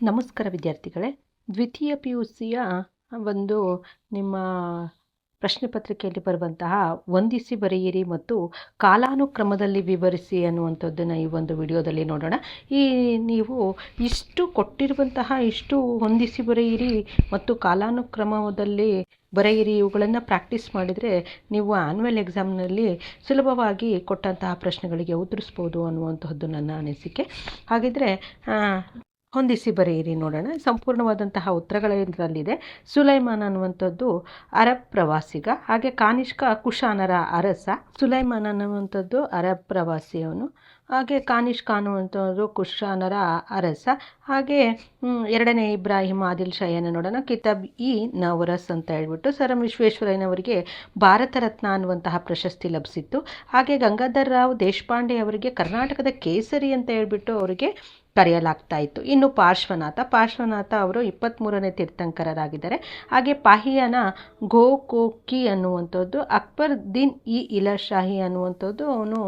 ನಮಸ್ಕಾರ ವಿದ್ಯಾರ್ಥಿಗಳೇ. ದ್ವಿತೀಯ ಪಿ ಯು ಸಿಯ ಒಂದು ನಿಮ್ಮ ಪ್ರಶ್ನೆ ಪತ್ರಿಕೆಯಲ್ಲಿ ಬರುವಂತಹ ವಂದಿಸಿ ಬರೆಯಿರಿ ಮತ್ತು ಕಾಲಾನುಕ್ರಮದಲ್ಲಿ ವಿವರಿಸಿ ಅನ್ನುವಂಥದ್ದನ್ನು ಈ ಒಂದು ವಿಡಿಯೋದಲ್ಲಿ ನೋಡೋಣ. ಈ ನೀವು ಇಷ್ಟು ಕೊಟ್ಟಿರುವಂತಹ, ಇಷ್ಟು ಹೊಂದಿಸಿ ಬರೆಯಿರಿ ಮತ್ತು ಕಾಲಾನುಕ್ರಮದಲ್ಲಿ ಬರೆಯಿರಿ, ಇವುಗಳನ್ನು ಪ್ರಾಕ್ಟೀಸ್ ಮಾಡಿದರೆ ನೀವು ಆ್ಯನ್ಯುವಲ್ ಎಕ್ಸಾಮ್ನಲ್ಲಿ ಸುಲಭವಾಗಿ ಕೊಟ್ಟಂತಹ ಪ್ರಶ್ನೆಗಳಿಗೆ ಉತ್ತರಿಸ್ಬೋದು ಅನ್ನುವಂಥದ್ದು ನನ್ನ ಅನಿಸಿಕೆ. ಹಾಗಿದ್ರೆ ಹೊಂದಿಸಿ ಬರೆಯಿರಿ ನೋಡೋಣ. ಸಂಪೂರ್ಣವಾದಂತಹ ಉತ್ತರಗಳಲ್ಲಿದೆ ಸುಲೈಮಾನ್ ಅನ್ನುವಂಥದ್ದು ಅರಬ್ ಪ್ರವಾಸಿಗ, ಹಾಗೆ ಕಾನಿಷ್ಕ ಕುಶಾನರ ಅರಸ ಸುಲೈಮಾನ್ ಅನ್ನುವಂಥದ್ದು ಅರಬ್ ಪ್ರವಾಸಿಯವನು, ಹಾಗೆ ಕಾನಿಷ್ಕ ಅನ್ನುವಂಥದ್ದು ಕುಶಾನರ ಅರಸ, ಹಾಗೆ ಎರಡನೇ ಇಬ್ರಾಹಿಂ ಆದಿಲ್ ಶಾಹಿಯನ್ನು ನೋಡೋಣ. ಕಿತಾಬ್ ಇ ನವರಸ್ ಅಂತ ಹೇಳ್ಬಿಟ್ಟು ಸರ್ ಎಂ ವಿಶ್ವೇಶ್ವರಯ್ಯನವರಿಗೆ ಭಾರತ ರತ್ನ ಅನ್ನುವಂತಹ ಪ್ರಶಸ್ತಿ ಲಭಿಸಿತ್ತು. ಹಾಗೆ ಗಂಗಾಧರ್ ರಾವ್ ದೇಶಪಾಂಡೆ ಅವರಿಗೆ ಕರ್ನಾಟಕದ ಕೇಸರಿ ಅಂತ ಹೇಳ್ಬಿಟ್ಟು ಅವರಿಗೆ ಕರೆಯಲಾಗ್ತಾ ಇತ್ತು. ಇನ್ನು ಪಾರ್ಶ್ವನಾಥ ಪಾರ್ಶ್ವನಾಥ ಅವರು ಇಪ್ಪತ್ತ್ಮೂರನೇ ತೀರ್ಥಂಕರರಾಗಿದ್ದಾರೆ. ಹಾಗೆ ಪಾಹಿಯನ ಗೋಕೋಕಿ ಅನ್ನುವಂಥದ್ದು, ಅಕ್ಬರ್ ದಿನ್ ಇ ಇಲಾಶಾಹಿ ಅನ್ನುವಂಥದ್ದು ಅವನು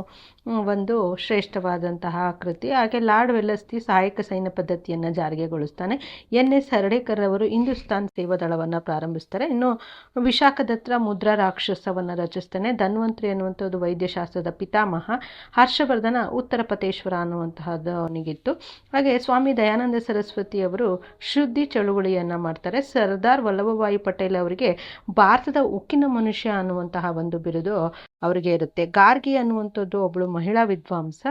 ಒಂದು ಶ್ರೇಷ್ಠವಾದಂತಹ ಕೃತಿ. ಹಾಗೆ ಲಾರ್ಡ್ ವೆಲ್ಲಸ್ತಿ ಸಹಾಯಕ ಸೈನ್ಯ ಪದ್ಧತಿಯನ್ನು ಜಾರಿಗೆಗೊಳಿಸ್ತಾನೆ. ಎನ್ ಎಸ್ ಹರ್ಡೇಕರ್ ಅವರು ಹಿಂದೂಸ್ತಾನ್ ಸೇವಾದಳವನ್ನು ಪ್ರಾರಂಭಿಸ್ತಾರೆ. ಇನ್ನು ವಿಶಾಖದತ್ರ ಮುದ್ರಾ ರಾಕ್ಷಸವನ್ನು ರಚಿಸ್ತಾನೆ. ಧನ್ವಂತ್ರಿ ಅನ್ನುವಂಥದ್ದು ವೈದ್ಯಶಾಸ್ತ್ರದ ಪಿತಾಮಹ. ಹರ್ಷವರ್ಧನ ಉತ್ತರ ಪತೇಶ್ವರ ಅನ್ನುವಂತಹದ್ದು ಅವನಿಗಿತ್ತು. ಹಾಗೆ ಸ್ವಾಮಿ ದಯಾನಂದ ಸರಸ್ವತಿ ಅವರು ಶುದ್ಧಿ ಚಳುವಳಿಯನ್ನು ಮಾಡ್ತಾರೆ. ಸರ್ದಾರ್ ವಲ್ಲಭಭಾಯಿ ಪಟೇಲ್ ಅವರಿಗೆ ಭಾರತದ ಉಕ್ಕಿನ ಮನುಷ್ಯ ಅನ್ನುವಂತಹ ಒಂದು ಬಿರುದು ಅವರಿಗೆ ಇರುತ್ತೆ. ಗಾರ್ಗಿ ಅನ್ನುವಂಥದ್ದು ಒಬ್ಬಳು ಮಹಿಳಾ ವಿದ್ವಾಂಸ.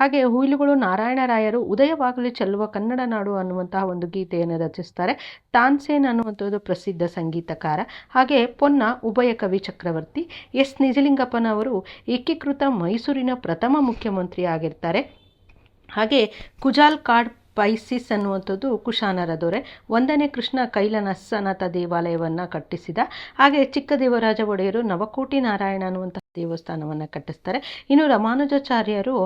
ಹಾಗೆ ಹುಯಿಲುಗಳು ನಾರಾಯಣರಾಯರು ಉದಯವಾಗಲಿ ಚೆಲ್ಲುವ ಕನ್ನಡ ನಾಡು ಅನ್ನುವಂತಹ ಒಂದು ಗೀತೆಯನ್ನು ರಚಿಸ್ತಾರೆ. ತಾನ್ಸೇನ್ ಅನ್ನುವಂಥದ್ದು ಪ್ರಸಿದ್ಧ ಸಂಗೀತಕಾರ. ಹಾಗೆ ಪೊನ್ನ ಉಭಯ ಕವಿ ಚಕ್ರವರ್ತಿ, ಎಸ್ ನಿಜಲಿಂಗಪ್ಪನವರು ಏಕೀಕೃತ ಮೈಸೂರಿನ ಪ್ರಥಮ ಮುಖ್ಯಮಂತ್ರಿ ಆಗಿರ್ತಾರೆ. ಹಾಗೆ ಕುಜಾಲ್ ಕಾಡ್ ಪೈಸಿಸ್ ಅನ್ನುವಂಥದ್ದು ಕುಶಾನರ ದೊರೆ. ಒಂದನೇ ಕೃಷ್ಣ ಕೈಲನಸ್ಸನಾಥ ದೇವಾಲಯವನ್ನು ಕಟ್ಟಿಸಿದ. ಹಾಗೆ ಚಿಕ್ಕ ದೇವರಾಜ ಒಡೆಯರು ನವಕೋಟಿ ನಾರಾಯಣ ಅನ್ನುವಂಥ ದೇವಸ್ಥಾನವನ್ನು ಕಟ್ಟಿಸ್ತಾರೆ. ಇನ್ನು ರಮಾನುಜಾಚಾರ್ಯರು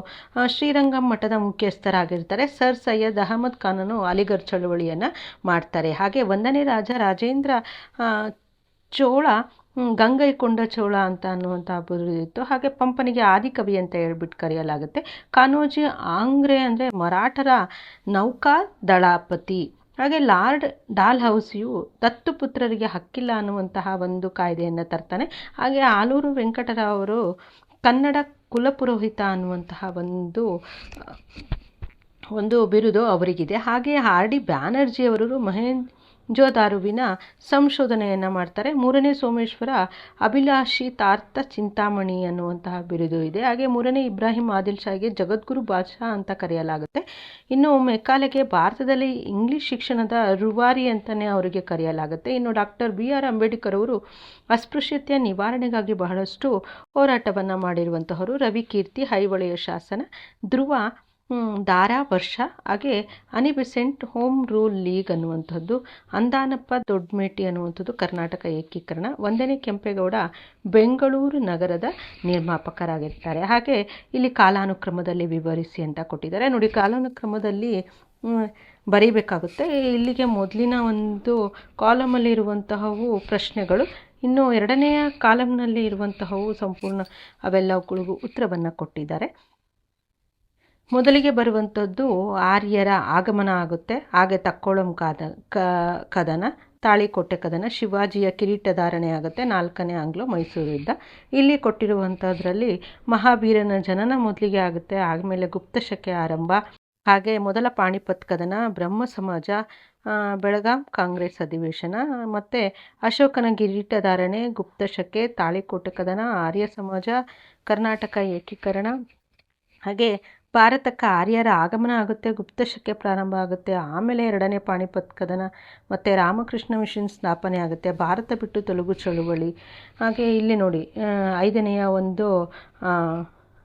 ಶ್ರೀರಂಗಂ ಮಠದ ಮುಖ್ಯಸ್ಥರಾಗಿರ್ತಾರೆ. ಸರ್ ಸೈಯದ್ ಅಹಮದ್ ಖಾನನು ಅಲಿಗರ್ ಚಳುವಳಿಯನ್ನು ಮಾಡ್ತಾರೆ. ಹಾಗೆ ಒಂದನೇ ರಾಜ ರಾಜೇಂದ್ರ ಚೋಳ ಗಂಗೈಕೊಂಡ ಚೋಳ ಅಂತ ಅನ್ನುವಂಥ ಬಿರುದಿತ್ತು ಹಾಗೆ ಪಂಪನಿಗೆ ಆದಿಕವಿ ಅಂತ ಹೇಳ್ಬಿಟ್ಟು ಕರೆಯಲಾಗುತ್ತೆ. ಕಾನೋಜಿ ಆಂಗ್ರೆ ಅಂದರೆ ಮರಾಠರ ನೌಕಾ ದಳಾಪತಿ. ಹಾಗೆ ಲಾರ್ಡ್ ಡಾಲ್ ಹೌಸಿಯು ದತ್ತುಪುತ್ರರಿಗೆ ಹಕ್ಕಿಲ್ಲ ಅನ್ನುವಂತಹ ಒಂದು ಕಾಯ್ದೆಯನ್ನು ತರ್ತಾನೆ. ಹಾಗೆ ಆಲೂರು ವೆಂಕಟರಾವ್ ಅವರು ಕನ್ನಡ ಕುಲಪುರೋಹಿತ ಅನ್ನುವಂತಹ ಒಂದು ಒಂದು ಬಿರುದು ಅವರಿಗಿದೆ. ಹಾಗೆ ಆರ್ ಡಿ ಬ್ಯಾನರ್ಜಿಯವರು ಮಹೇಂದ್ರ ಜೋದಾರುವಿನ ಸಂಶೋಧನೆಯನ್ನು ಮಾಡ್ತಾರೆ. ಮೂರನೇ ಸೋಮೇಶ್ವರ ಅಭಿಲಾಷಿ ತಾರ್ಥ ಚಿಂತಾಮಣಿ ಅನ್ನುವಂತಹ ಬಿರುದು ಇದೆ. ಹಾಗೆ ಮೂರನೇ ಇಬ್ರಾಹಿಂ ಆದಿಲ್ ಶಾಹಿಗೆ ಜಗದ್ಗುರು ಬಾದ್ಶಾ ಅಂತ ಕರೆಯಲಾಗುತ್ತೆ. ಇನ್ನು ಮೆಕ್ಕಾಲೆಗೆ ಭಾರತದಲ್ಲಿ ಇಂಗ್ಲಿಷ್ ಶಿಕ್ಷಣದ ರುವಾರಿ ಅಂತಲೇ ಅವರಿಗೆ ಕರೆಯಲಾಗುತ್ತೆ. ಇನ್ನು ಡಾಕ್ಟರ್ ಬಿ ಆರ್ ಅಂಬೇಡ್ಕರ್ ಅವರು ಅಸ್ಪೃಶ್ಯತೆಯ ನಿವಾರಣೆಗಾಗಿ ಬಹಳಷ್ಟು ಹೋರಾಟವನ್ನು ಮಾಡಿರುವಂತಹವರು. ರವಿಕೀರ್ತಿ, ಹೈವಳೆಯ ಶಾಸನ, ಧ್ರುವ ದಾರಾ, ವರ್ಷ. ಹಾಗೆ ಅನಿಬಿಸೆಂಟ್ ಹೋಮ್ ರೂಲ್ ಲೀಗ್ ಅನ್ನುವಂಥದ್ದು, ಅಂದಾನಪ್ಪ, ದೊಡ್ಡಮೇಟಿ ಅನ್ನುವಂಥದ್ದು ಕರ್ನಾಟಕ ಏಕೀಕರಣ. ಒಂದನೇ ಕೆಂಪೇಗೌಡ ಬೆಂಗಳೂರು ನಗರದ ನಿರ್ಮಾಪಕರಾಗಿರ್ತಾರೆ. ಹಾಗೆ ಇಲ್ಲಿ ಕಾಲಾನುಕ್ರಮದಲ್ಲಿ ವಿವರಿಸಿ ಅಂತ ಕೊಟ್ಟಿದ್ದಾರೆ. ನೋಡಿ, ಕಾಲಾನುಕ್ರಮದಲ್ಲಿ ಬರೀಬೇಕಾಗುತ್ತೆ. ಇಲ್ಲಿಗೆ ಮೊದಲಿನ ಒಂದು ಕಾಲಮಲ್ಲಿರುವಂತಹವು ಪ್ರಶ್ನೆಗಳು. ಇನ್ನು ಎರಡನೆಯ ಕಾಲಮ್ನಲ್ಲಿ ಇರುವಂತಹವು ಸಂಪೂರ್ಣ ಅವೆಲ್ಲವುಗಳಿಗೂ ಉತ್ತರವನ್ನು ಕೊಟ್ಟಿದ್ದಾರೆ. ಮೊದಲಿಗೆ ಬರುವಂಥದ್ದು ಆರ್ಯರ ಆಗಮನ ಆಗುತ್ತೆ. ಹಾಗೆ ತಕ್ಕೊಳ್ಳಂ ಕಾದ ಕದನ ತಾಳಿಕೋಟೆ ಕದನ ಶಿವಾಜಿಯ ಕಿರೀಟಧಾರಣೆ ಆಗುತ್ತೆ ನಾಲ್ಕನೇ ಆಂಗ್ಲೋ ಮೈಸೂರು ಯುದ್ಧ ಇಲ್ಲಿ ಕೊಟ್ಟಿರುವಂಥದ್ರಲ್ಲಿ ಮಹಾವೀರನ ಜನನ ಮೊದಲಿಗೆ ಆಗುತ್ತೆ ಆಮೇಲೆ ಗುಪ್ತಶಕೆ ಆರಂಭ. ಹಾಗೆ ಮೊದಲ ಪಾಣಿಪತ್ ಕದನ, ಬ್ರಹ್ಮ ಸಮಾಜ ಬೆಳಗಾಂ ಕಾಂಗ್ರೆಸ್ ಅಧಿವೇಶನ, ಮತ್ತು ಅಶೋಕನ ಕಿರೀಟಧಾರಣೆ ಗುಪ್ತಶಕೆ ತಾಳಿಕೋಟೆ ಕದನ, ಆರ್ಯ ಸಮಾಜ, ಕರ್ನಾಟಕ ಏಕೀಕರಣ. ಹಾಗೆ ಭಾರತಕ್ಕೆ ಆರ್ಯರ ಆಗಮನ ಆಗುತ್ತೆ ಗುಪ್ತಶಕೆ ಪ್ರಾರಂಭ ಆಗುತ್ತೆ, ಆಮೇಲೆ ಎರಡನೇ ಪಾಣಿಪತ್ ಕದನ ಮತ್ತು ರಾಮಕೃಷ್ಣ ಮಿಷನ್ ಸ್ಥಾಪನೆ ಆಗುತ್ತೆ, ಭಾರತ ಬಿಟ್ಟು ತೆಲುಗು ಚಳುವಳಿ. ಹಾಗೆ ಇಲ್ಲಿ ನೋಡಿ ಐದನೆಯ ಒಂದು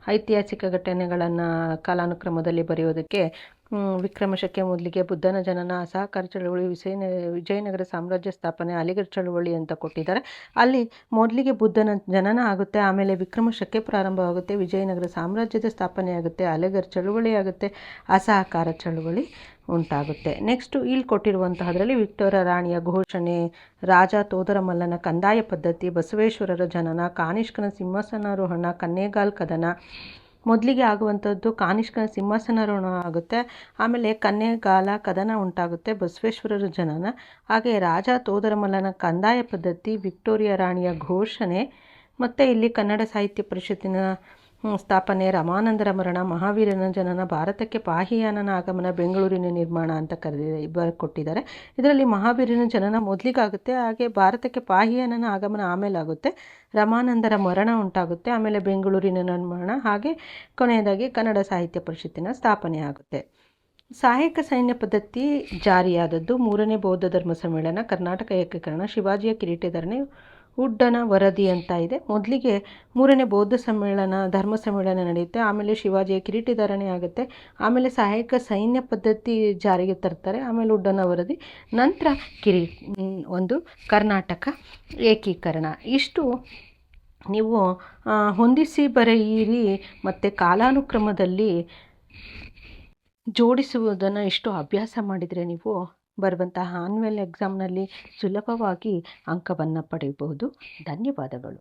ಐತಿಹಾಸಿಕ ಘಟನೆಗಳನ್ನು ಕಾಲಾನುಕ್ರಮದಲ್ಲಿ ಬರೆಯೋದಕ್ಕೆ ವಿಕ್ರಮಶಕೆ ಮೊದಲಿಗೆ ಬುದ್ಧನ ಜನನ, ಅಸಹಕಾರ ಚಳವಳಿ ವಿಜಯನ ವಿಜಯನಗರ ಸಾಮ್ರಾಜ್ಯ ಸ್ಥಾಪನೆ, ಅಲಿಗಢ ಚಳವಳಿ ಅಂತ ಕೊಟ್ಟಿದ್ದಾರೆ. ಅಲ್ಲಿ ಮೊದಲಿಗೆ ಬುದ್ಧನ ಜನನ ಆಗುತ್ತೆ, ಆಮೇಲೆ ವಿಕ್ರಮಶಕೆ ಪ್ರಾರಂಭವಾಗುತ್ತೆ, ವಿಜಯನಗರ ಸಾಮ್ರಾಜ್ಯದ ಸ್ಥಾಪನೆ ಆಗುತ್ತೆ, ಅಲಿಗಢ ಚಳುವಳಿ ಆಗುತ್ತೆ, ಅಸಹಕಾರ ಚಳುವಳಿ ಉಂಟಾಗುತ್ತೆ. ನೆಕ್ಸ್ಟು ಇಲ್ಲಿ ಕೊಟ್ಟಿರುವಂತಹದ್ರಲ್ಲಿ ವಿಕ್ಟೋರ ರಾಣಿಯ ಘೋಷಣೆ, ರಾಜ ತೋದರಮಲ್ಲನ ಕಂದಾಯ ಪದ್ಧತಿ, ಬಸವೇಶ್ವರರ ಜನನ, ಕಾನಿಷ್ಕನ ಸಿಂಹಾಸನಾರೋಹಣ ಕನ್ನೇಗಾಲ್ ಕದನ ಮೊದಲಿಗೆ ಆಗುವಂಥದ್ದು ಕಾನಿಷ್ಕನ ಸಿಂಹಾಸನಾರೋಹಣ ಆಗುತ್ತೆ. ಆಮೇಲೆ ಕನ್ಯೆಗಾಲ ಕದನ ಉಂಟಾಗುತ್ತೆ ಬಸವೇಶ್ವರರ ಜನನ. ಹಾಗೆ ರಾಜ ತೋದರಮಲ್ಲನ ಕಂದಾಯ ಪದ್ಧತಿ, ವಿಕ್ಟೋರಿಯಾ ರಾಣಿಯ ಘೋಷಣೆ, ಮತ್ತು ಇಲ್ಲಿ ಕನ್ನಡ ಸಾಹಿತ್ಯ ಪರಿಷತ್ತಿನ ಸ್ಥಾಪನೆ ರಮಾನಂದರ ಮರಣ ಮಹಾವೀರನ ಜನನ ಭಾರತಕ್ಕೆ ಪಾಹಿಯಾನನ ಆಗಮನ ಬೆಂಗಳೂರಿನ ನಿರ್ಮಾಣ ಅಂತ ಕರೆದಿದೆ ಕೊಟ್ಟಿದ್ದಾರೆ. ಇದರಲ್ಲಿ ಮಹಾವೀರನ ಜನನ ಮೊದಲಿಗಾಗುತ್ತೆ, ಹಾಗೆ ಭಾರತಕ್ಕೆ ಪಾಹಿಯಾನನ ಆಗಮನ ಆಮೇಲೆ ಆಗುತ್ತೆ ರಮಾನಂದರ ಮರಣ ಉಂಟಾಗುತ್ತೆ, ಆಮೇಲೆ ಬೆಂಗಳೂರಿನ ನಿರ್ಮಾಣ, ಹಾಗೆ ಕೊನೆಯದಾಗಿ ಕನ್ನಡ ಸಾಹಿತ್ಯ ಪರಿಷತ್ತಿನ ಸ್ಥಾಪನೆ ಆಗುತ್ತೆ. ಸಹಾಯಕ ಸೈನ್ಯ ಪದ್ಧತಿ ಜಾರಿಯಾದದ್ದು ಮೂರನೇ ಬೌದ್ಧ ಧರ್ಮ ಸಮ್ಮೇಳನ, ಕರ್ನಾಟಕ ಏಕೀಕರಣ, ಶಿವಾಜಿಯ ಕಿರೀಟಧಾರಣೆ ಉಡ್ಡನ ವರದಿ ಅಂತ ಇದೆ. ಮೊದಲಿಗೆ ಮೂರನೇ ಬೌದ್ಧ ಸಮ್ಮೇಳನ, ಧರ್ಮ ಸಮ್ಮೇಳನ ನಡೆಯುತ್ತೆ. ಆಮೇಲೆ ಶಿವಾಜಿಯ ಕಿರೀಟಧಾರಣೆ ಆಗುತ್ತೆ. ಆಮೇಲೆ ಸಹಾಯಕ ಸೈನ್ಯ ಪದ್ಧತಿ ಜಾರಿಗೆ ತರ್ತಾರೆ. ಆಮೇಲೆ ಉಡ್ಡನ ವರದಿ. ನಂತರ ಕಿರಿ ಒಂದು ಕರ್ನಾಟಕ ಏಕೀಕರಣ. ಇಷ್ಟು ನೀವು ಹೊಂದಿಸಿ ಬರೆಯಿರಿ, ಮತ್ತು ಕಾಲಾನುಕ್ರಮದಲ್ಲಿ ಜೋಡಿಸುವುದನ್ನು ಇಷ್ಟು ಅಭ್ಯಾಸ ಮಾಡಿದರೆ ನೀವು ಬರುವಂತಹ ಆನ್ಯುವಲ್ ಎಕ್ಸಾಮ್ನಲ್ಲಿ ಸುಲಭವಾಗಿ ಅಂಕವನ್ನು ಪಡೆಯಬಹುದು. ಧನ್ಯವಾದಗಳು.